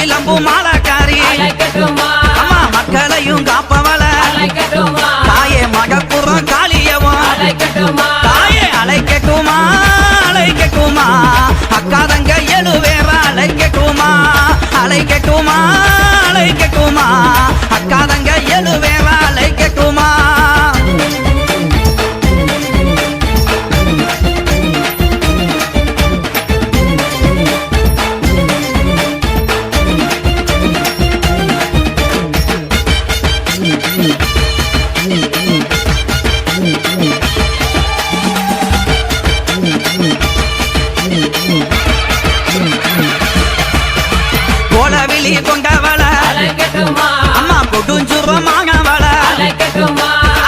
கிளம்பும் மாலக்காரி. அம்மா மக்களையும் காப்பவள.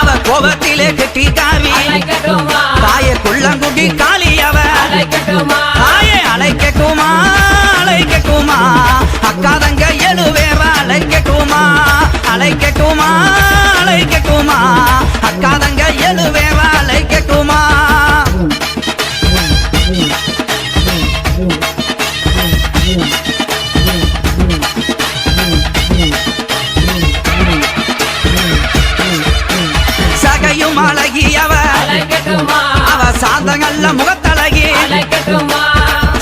அவ கோபத்திலே கட்டிட்டான். அந்த நல்ல முகத்தழகி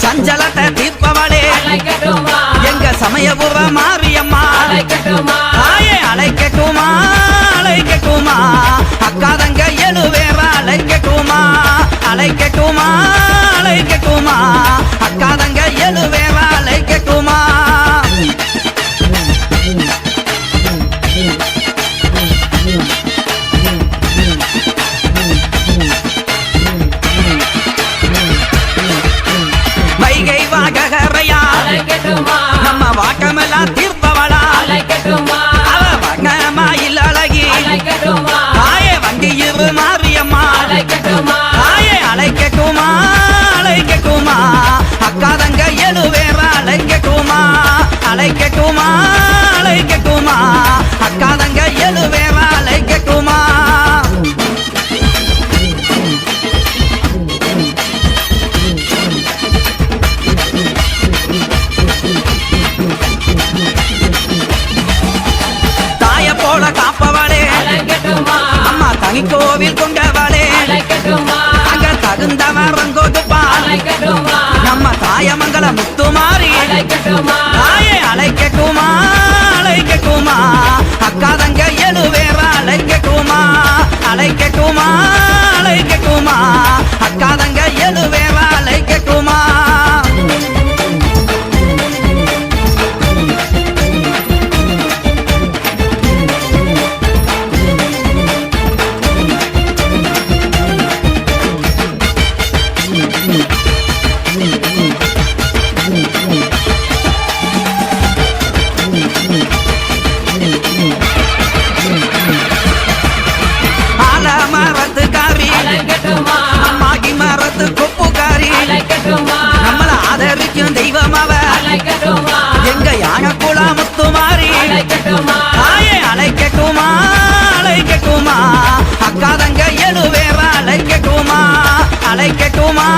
சஞ்சலத்தை தீர்ப்பவளே. எங்க சமயபுர மாரியம்மா. ஆயே அழைக்கட்டுமா? அழைக்கட்டுமா? அக்காதங்க எழுவேற அழைக்கட்டுமா? அழைக்கட்டுமா? வாககரையா நீ கோவில் கொண்டவளே அங்க தகுந்தவன் ரங்கோதுப்பான் நம்ம தாயமங்கல முத்துமாரி ஆயே அழைக்கட்டுமா அழைக்கட்டுமா அக்கா தங்க எழுவேற அழைக்கட்டுமா அழைக்கட்டுமா